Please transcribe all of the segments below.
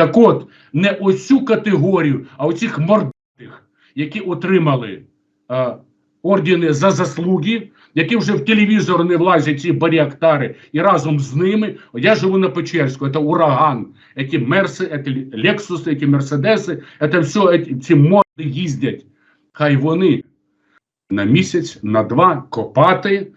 Так от, не оцю категорію, а оцих мордатих, які отримали е, ордени за заслуги, які вже в телевізор не влазять ці баріактари, і разом з ними я живу на Печерську, це ураган, ці мерси, ці лексуси, ці мерседеси, це все ці морди їздять. Хай вони на місяць, на два копати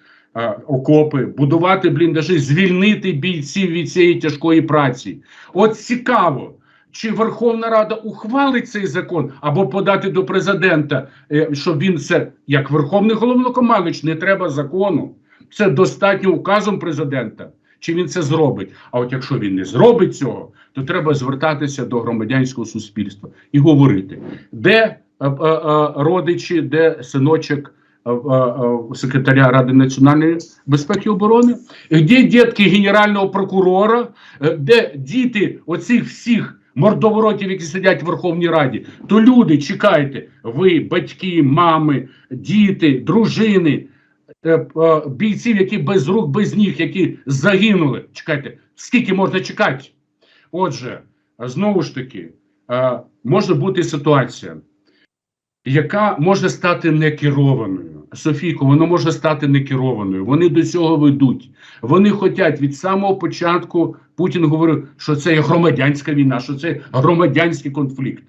окопи, будувати бліндажі, звільнити бійців від цієї тяжкої праці. От цікаво, чи Верховна Рада ухвалить цей закон або подати до президента, е, щоб він це як Верховний головнокомандуючий, не треба закону. Це достатньо указом президента. Чи він це зробить? А от якщо він не зробить цього, то треба звертатися до громадянського суспільства і говорити, де е, е, е, родичі, де синочок е, е, е, секретаря Ради національної безпеки і оборони, де дітки генерального прокурора, е, де діти оцих всіх мордоворотів, які сидять в Верховній Раді, то люди, чекайте, ви, батьки, мами, діти, дружини, е, е, бійців, які без рук, без ніг, які загинули. Чекайте, скільки можна чекати? Отже, знову ж таки, е, може бути ситуація, яка може стати некерованою. Софійко, воно може стати некерованою. Вони до цього ведуть. Вони хочуть від самого початку. Путін говорив, що це є громадянська війна, що це громадянський конфлікт.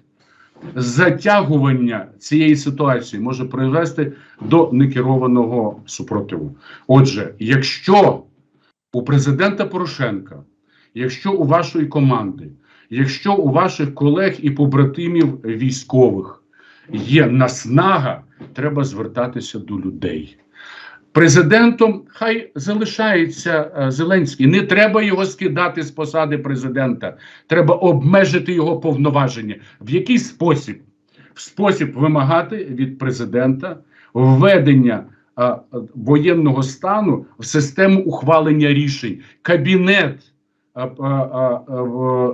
Затягування цієї ситуації може привести до некерованого супротиву. Отже, якщо у президента Порошенка, якщо у вашої команди, якщо у ваших колег і побратимів військових є наснага, треба звертатися до людей. Президентом хай залишається е, Зеленський. Не треба його скидати з посади президента. Треба обмежити його повноваження. В який спосіб? В спосіб вимагати від президента введення а, а, воєнного стану в систему ухвалення рішень. Кабінет а, а,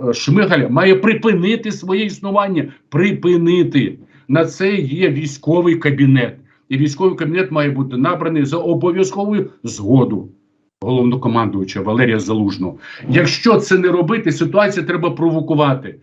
а, Шмигаля має припинити своє існування. Припинити. На це є військовий кабінет. І військовий кабінет має бути набраний за обов'язковою згоду головнокомандуюча Валерія Залужного. Якщо це не робити, ситуацію треба провокувати.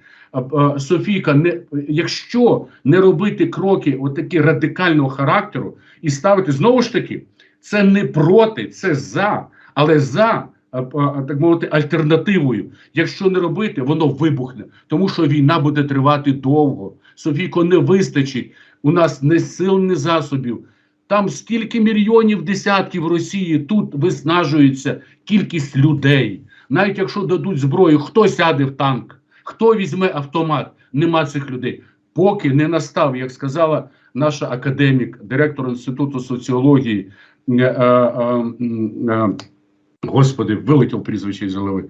Софійка, не якщо не робити кроки отакі радикального характеру і ставити знову ж таки, це не проти, це за, але за. Так мовити, альтернативою. Якщо не робити, воно вибухне, тому що війна буде тривати довго. Софійко, не вистачить. У нас не сил, не засобів. Там стільки мільйонів десятків Росії, тут виснажується кількість людей. Навіть якщо дадуть зброю, хто сяде в танк, хто візьме автомат, нема цих людей. Поки не настав, як сказала наша академік, директор інституту соціології, е, е, е, е, господи, вилетів прізвище з голови.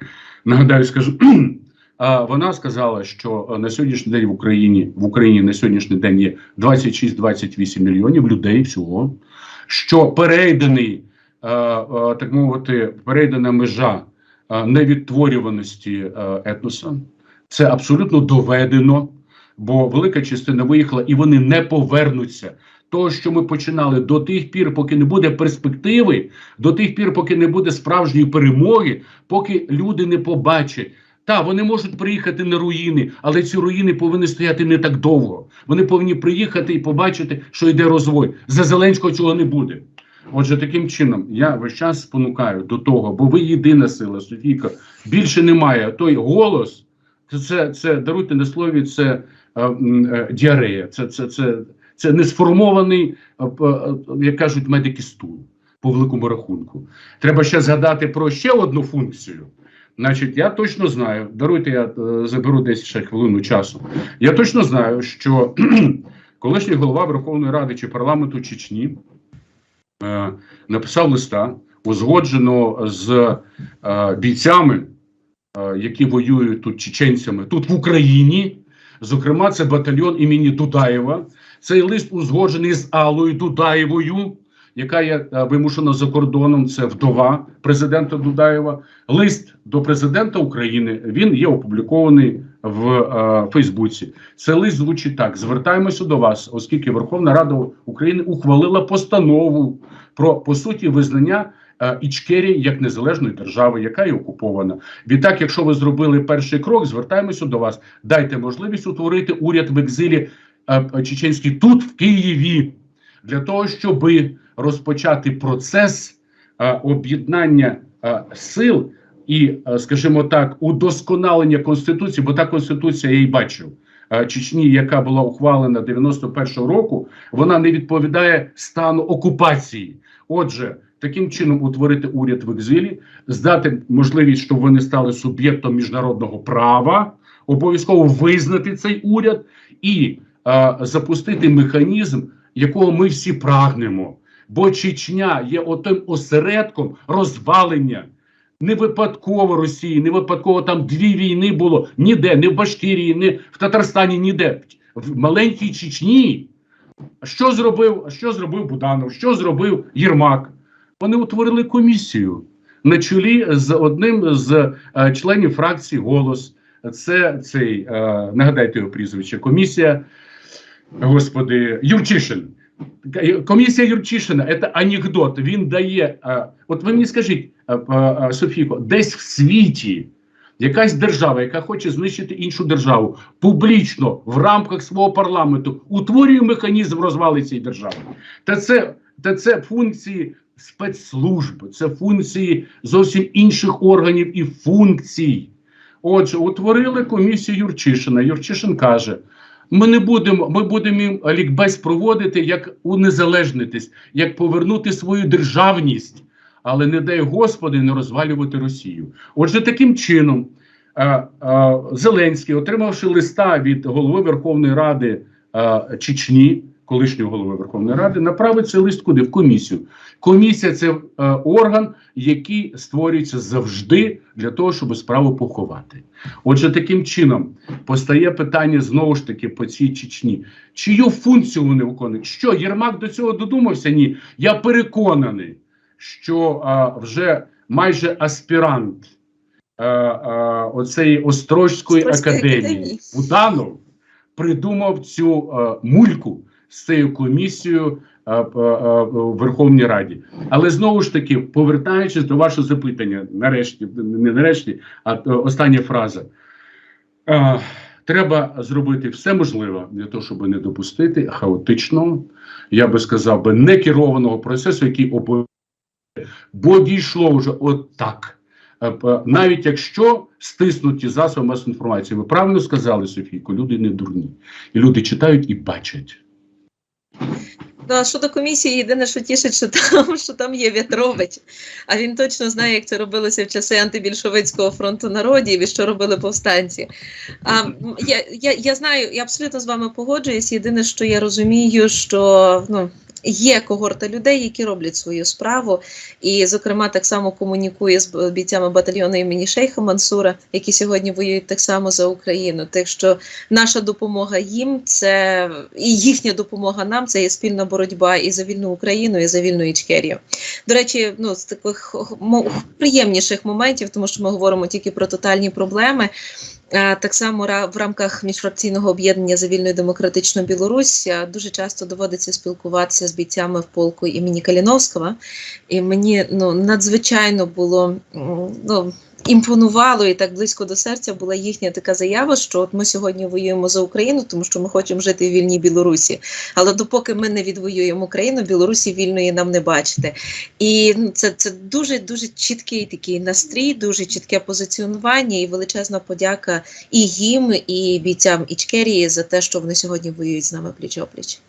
Нагадаю, скажу. Вона сказала, що е, на сьогоднішній день в Україні в Україні на сьогоднішній день є 26-28 мільйонів людей всього, що перейдений, е, е, так мовити, перейдена межа невідтворюваності етноса. Це абсолютно доведено, бо велика частина виїхала і вони не повернуться. Того, що ми починали до тих пір, поки не буде перспективи, до тих пір, поки не буде справжньої перемоги, поки люди не побачать. Та вони можуть приїхати на руїни, але ці руїни повинні стояти не так довго. Вони повинні приїхати і побачити, що йде розвой. За Зеленського цього не буде. Отже, таким чином я весь час спонукаю до того, бо ви єдина сила, Софійка. Більше немає. Той голос, це, це, даруйте на слові, це е, е, діарея, це, це, це, це не сформований, е, е, як кажуть, медики стул по великому рахунку. Треба ще згадати про ще одну функцію. Значить, я точно знаю, даруйте, я е, заберу десь ще хвилину часу. Я точно знаю, що колишній голова Верховної Ради чи парламенту Чечні е, написав листа, узгодженого з е, бійцями, е, які воюють тут чеченцями, тут в Україні. Зокрема, це батальйон імені Дудаєва. Цей лист узгоджений з Аллою Дудаєвою, яка є е, вимушена за кордоном. Це вдова президента Дудаєва. Лист до президента України він є опублікований в е, Фейсбуці. Це лист звучить так: звертаємося до вас, оскільки Верховна Рада України ухвалила постанову про по суті визнання Ічкерії як незалежної держави, яка є окупована. Відтак, якщо ви зробили перший крок, звертаємося до вас. Дайте можливість утворити уряд в екзилі е, е, чеченський тут, в Києві, для того, щоб розпочати процес е, об'єднання е, сил і, е, скажімо так, удосконалення конституції, бо та конституція я її бачив. е, Чечні, яка була ухвалена 91-го року, вона не відповідає стану окупації. Отже, таким чином утворити уряд в екзилі, здати можливість, щоб вони стали суб'єктом міжнародного права, обов'язково визнати цей уряд і е, запустити механізм, якого ми всі прагнемо. Бо Чечня є отим осередком розвалення. Не випадково Росії, не випадково там дві війни було ніде, не в Башкірії, не в Татарстані, ніде. В маленькій Чечні. Що зробив, що зробив Буданов? Що зробив Єрмак? Вони утворили комісію на чолі з одним з е, членів фракції Голос. Це цей, е, нагадайте його прізвище, комісія, господи, Юрчишин. Комісія Юрчишина це анекдот. Він дає. е, от ви мені скажіть, Софійко, десь в світі якась держава, яка хоче знищити іншу державу, публічно в рамках свого парламенту утворює механізм розвали цієї держави. Та це, та це функції спецслужб, це функції зовсім інших органів і функцій. Отже, утворили комісію Юрчишина. Юрчишин каже: ми не будемо, ми будемо їм лікбез проводити, як унезалежнитись, як повернути свою державність, але не дай Господи не розвалювати Росію. Отже, таким чином, е, е, Зеленський, отримавши листа від голови Верховної Ради е, Чечні, колишнього голови Верховної Ради, направить цей лист куди? В комісію. Комісія це е, орган, який створюється завжди для того, щоб справу поховати. Отже, таким чином постає питання знову ж таки по цій Чечні. Чию функцію вони виконують? Що Єрмак до цього додумався? Ні. Я переконаний, що а, вже майже аспірант а, а, оцеї Острозької Острозької академії. Буданов придумав цю а, мульку з цією комісією в Верховній Раді. Але знову ж таки, повертаючись до вашого запитання, нарешті, не нарешті, а остання фраза. Треба зробити все можливе для того, щоб не допустити хаотичного, я би сказав би, некерованого процесу, який обов'язково, бо дійшло вже от так. П- Навіть якщо стиснуті засоби масової інформації, ви правильно сказали, Софійко, люди не дурні. І люди читають і бачать. Ну, а щодо комісії, єдине, що тішить, що там, що там є В'ятрович, а він точно знає, як це робилося в часи антибільшовицького фронту народів і що робили повстанці. А, я, я, я знаю, я абсолютно з вами погоджуюсь. Єдине, що я розумію, що ну. Є когорта людей, які роблять свою справу, і, зокрема, так само комунікує з бійцями батальйону імені Шейха Мансура, які сьогодні воюють так само за Україну. Так що наша допомога їм це і їхня допомога нам це є спільна боротьба і за вільну Україну, і за вільну Ічкерію. До речі, ну з таких приємніших моментів, тому що ми говоримо тільки про тотальні проблеми. Так само в рамках міжфракційного об'єднання за вільну і демократичну Білорусь дуже часто доводиться спілкуватися з бійцями в полку імені Каліновського. І мені ну надзвичайно було ну, імпонувало і так близько до серця була їхня така заява, що от ми сьогодні воюємо за Україну, тому що ми хочемо жити в вільній Білорусі. Але допоки ми не відвоюємо Україну, Білорусі вільної нам не бачити. І ну, це, це дуже дуже чіткий такий настрій, дуже чітке позиціонування і величезна подяка і їм, і бійцям Ічкерії за те, що вони сьогодні воюють з нами пліч опліч.